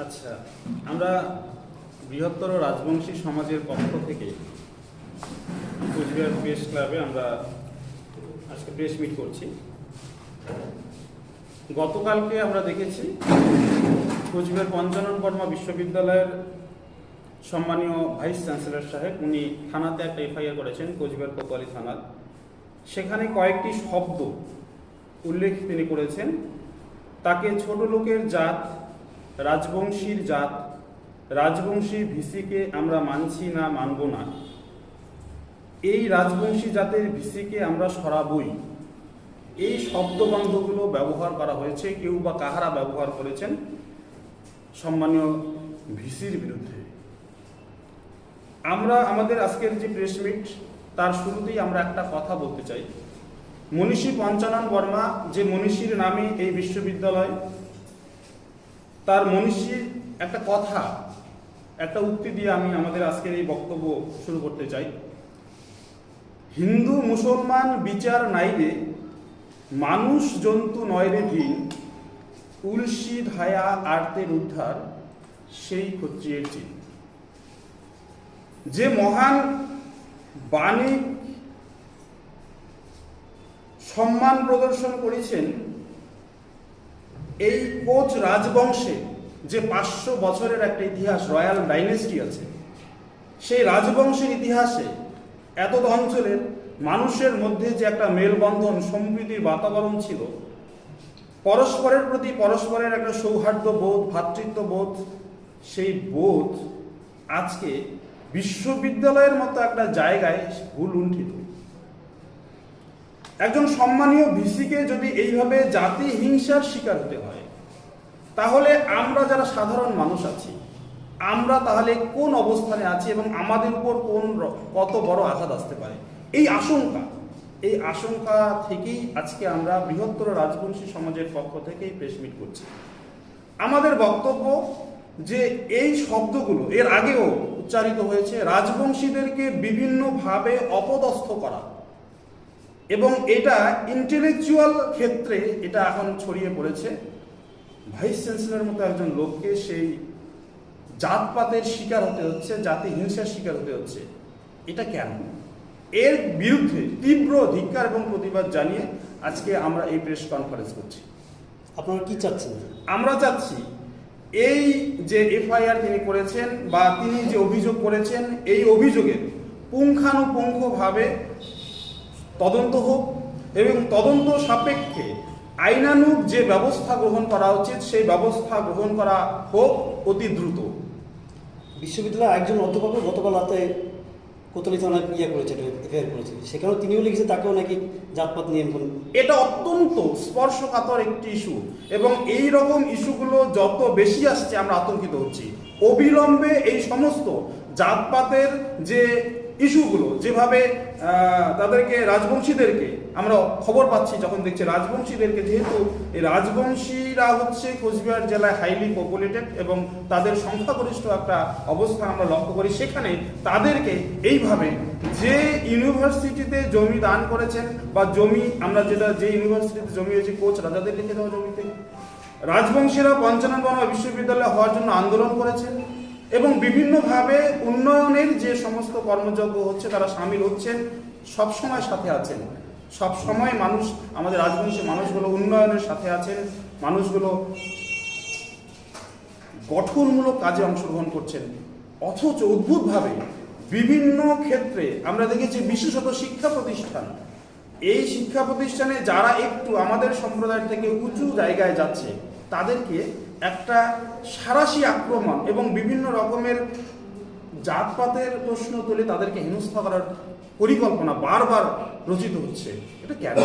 আচ্ছা আমরা বৃহত্তর রাজবংশী সমাজের পক্ষ থেকে কুচবিহার প্রেস ক্লাবে আমরা আজকে প্রেস মিট করছি। গতকালকে আমরা দেখেছি কুচবিহার পঞ্চানন বর্মা বিশ্ববিদ্যালয়ের সম্মানীয় ভাইস চ্যান্সেলর সাহেব, উনি থানাতে একটা এফআইআর করেছেন, কোচবিহার কোতোয়ালি থানার। সেখানে কয়েকটি শব্দ উল্লেখ তিনি করেছেন। তাকে ছোট লোকের জাত রাজবংশীর জাত। রাজবংশী ভিসিকে আমরা মানছি না, মানব না। এই রাজবংশী জাতের ভিসিকে আমরা সরাবই। এই শব্দবন্ধগুলো ব্যবহার করা হয়েছে, কেউ বা কাহারা ব্যবহার করেছেন সম্মানীয় ভিসির বিরুদ্ধে। আমরা, আমাদের আজকের যে প্রেস মিট, তার শুরুতেই আমরা একটা কথা বলতে চাই। মনীষী পঞ্চানন বর্মা যে মনীষীর নামে এই বিশ্ববিদ্যালয় তার মনীষীর একটা কথা, একটা উক্তি দিয়ে আমি আমাদের আজকের এই বক্তব্য শুরু করতে চাই। হিন্দু মুসলমান বিচার নাইরে মানুষ জন্তু নয় রে ভিন, উলসি ধায়া আর্তের উদ্ধার সেই ক্ষত্রিয়ের চিন যে মহান বাণী সম্মান প্রদর্শন করেছেন এই কোচ রাজবংশে যে পাঁচশো বছরের একটা ইতিহাস রয়্যাল ডাইনেস্টি আছে, সেই রাজবংশের ইতিহাসে এত অঞ্চলের মানুষের মধ্যে যে একটা মেলবন্ধন সম্প্রীতির বাতাবরণ ছিল, পরস্পরের প্রতি পরস্পরের একটা সৌহার্দ্য বোধ ভ্রাতৃত্ব বোধ সেই বোধ আজকে বিশ্ববিদ্যালয়ের মতো একটা জায়গায় ভুল লুণ্ঠিত একজন সম্মানীয় ভিসিকে যদি এইভাবে জাতি হিংসার শিকার হতে হয়, তাহলে আমরা যারা সাধারণ মানুষ আছি, আমরা তাহলে কোন অবস্থানে আছি এবং আমাদের উপর কোন কত বড় আঘাত আসতে পারে? এই আশঙ্কা এই আশঙ্কা থেকেই আজকে আমরা বৃহত্তর রাজবংশী সমাজের পক্ষ থেকেই এই প্রেস মিট করছি। আমাদের বক্তব্য যে এই শব্দগুলো, এর আগেও উচ্চারিত হয়েছে, রাজবংশীদেরকে বিভিন্নভাবে অপদস্থ করা। এবং এটা ইন্টেলেকচুয়াল ক্ষেত্রে এটা এখন ছড়িয়ে পড়েছে। ভাইস চ্যান্সেলর মতো একজন লোককে সেই জাতপাতের শিকার হতে হচ্ছে জাতি হিংসার শিকার হতে হচ্ছে। এটা কেন? এর বিরুদ্ধে তীব্র ধিক্কার এবং প্রতিবাদ জানিয়ে আজকে আমরা এই প্রেস কনফারেন্স করছি। আপনারা কি চাচ্ছেন? আমরা চাচ্ছি এই যে এফআইআর তিনি করেছেন বা তিনি যে অভিযোগ করেছেন এই অভিযোগের পুঙ্খানুপুঙ্খভাবে তদন্ত হোক এবং তদন্ত সাপেক্ষে আইনানুগ যে ব্যবস্থা গ্রহণ করা উচিত সেই ব্যবস্থা গ্রহণ করা হোক অতি দ্রুত। বিশ্ববিদ্যালয়ের একজন অধ্যাপক গতকাল রাতে কোতলি থানায় ইয়ে করেছে এফআইআর করেছে সেখানেও তিনিও লিখেছে তাকেও নাকি জাতপাত নিয়ন্ত্রণ এটা অত্যন্ত স্পর্শকাতর একটি ইস্যু এবং এই রকম ইস্যুগুলো যত বেশি আসছে আমরা আতঙ্কিত হচ্ছি। অবিলম্বে এই সমস্ত জাতপাতের যে ইস্যুগুলো, যেভাবে তাদেরকে, রাজবংশীদেরকে আমরা খবর পাচ্ছি, যখন দেখছি রাজবংশীদেরকে যেহেতু এই রাজবংশীরা হচ্ছে কোচবিহার জেলায় হাইলি পপুলেটেড এবং তাদের সংখ্যাগরিষ্ঠ একটা অবস্থা আমরা লক্ষ্য করি, সেখানে তাদেরকে এইভাবে যে ইউনিভার্সিটিতে জমি দান করেছেন বা জমি, আমরা যেটা, যে ইউনিভার্সিটিতে জমি হয়েছে কোচ রাজাদের লিখে দেওয়া জমিতে, রাজবংশীরা পঞ্চানন বিশ্ববিদ্যালয় হওয়ার জন্য আন্দোলন করেছেন এবং বিভিন্নভাবে উন্নয়নের যে সমস্ত কর্মযজ্ঞ হচ্ছে, তারা সামিল হচ্ছেন, সবসময় সাথে আছেন। সব সময় মানুষ, আমাদের রাজবংশী মানুষগুলো উন্নয়নের সাথে আছেন, মানুষগুলো গঠনমূলক কাজে অংশগ্রহণ করছেন। অথচ অদ্ভুতভাবে বিভিন্ন ক্ষেত্রে আমরা দেখেছি বিশেষত শিক্ষা প্রতিষ্ঠান। এই শিক্ষা প্রতিষ্ঠানে যারা একটু আমাদের সম্প্রদায় থেকে উঁচু জায়গায় যাচ্ছে, তাদেরকে একটা সারাশি আক্রমণ এবং বিভিন্ন রকমের জাতপাতের প্রশ্ন তুলে তাদেরকে হেনস্থা করার পরিকল্পনা বারবার রচিত হচ্ছে। এটা কেন?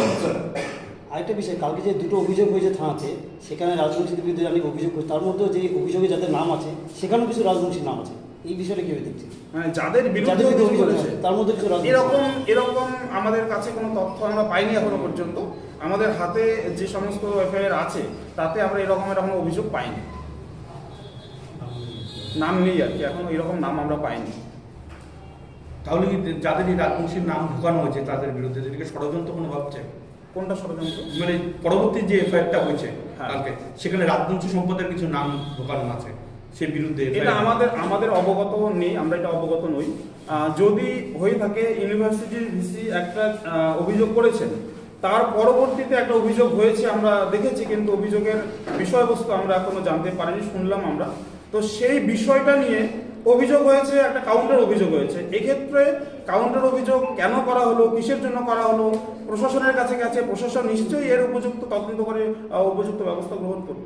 আরেকটা বিষয়, কালকে যে দুটো অভিযোগ হয়েছে থানাতে, সেখানে রাজবংশীদের বিরুদ্ধে অনেক অভিযোগ তার মধ্যেও যে অভিযোগে যাদের নাম আছে, সেখানেও কিছু রাজবংশীর নাম আছে। এই বিষয়টা কীভাবে দেখছেন মানে যাদের বিরুদ্ধে অভিযোগ অভিযোগ করেছে। তার মধ্যে কিছু এরকম এরকম আমাদের কাছে কোনো তথ্য আমরা পাইনি এখনও পর্যন্ত। আমাদের হাতে যে সমস্ত এফআইআর আছে তাতে আমরা এরকমের এখনও অভিযোগ পাইনি। নাম নেই আর কি এখনও এরকম নাম আমরা পাইনি। তাহলে কি যাদের এই রাজবংশীর নাম ঢোকানো হয়েছে তাদের বিরুদ্ধে যেটাকে ষড়যন্ত্র কোনো ভাবছে? কোনটা ষড়যন্ত্র? মানে পরবর্তী যে এফআইআরটা হয়েছে হ্যাঁ। কালকে সেখানে রাজবংশী সম্পদের কিছু নাম ঢোকানো আছে। সে বিরুদ্ধে এটা? আমাদের আমাদের অবগত নেই আমরা এটা অবগত নই। যদি হয়ে থাকে ইউনিভার্সিটির ভিসি একটা অভিযোগ করেছেন। তার পরবর্তীতে একটা অভিযোগ হয়েছে আমরা দেখেছি কিন্তু অভিযোগের বিষয়বস্তু আমরা এখনও জানতে পারিনি শুনলাম আমরা। তো সেই বিষয়টা নিয়ে অভিযোগ হয়েছে একটা কাউন্টার অভিযোগ হয়েছে। এক্ষেত্রে কাউন্টার অভিযোগ কেন করা হলো কিসের জন্য করা হলো প্রশাসনের কাছে গেছে প্রশাসন নিশ্চয়ই এর উপযুক্ত তদন্ত করে উপযুক্ত ব্যবস্থা গ্রহণ করবে।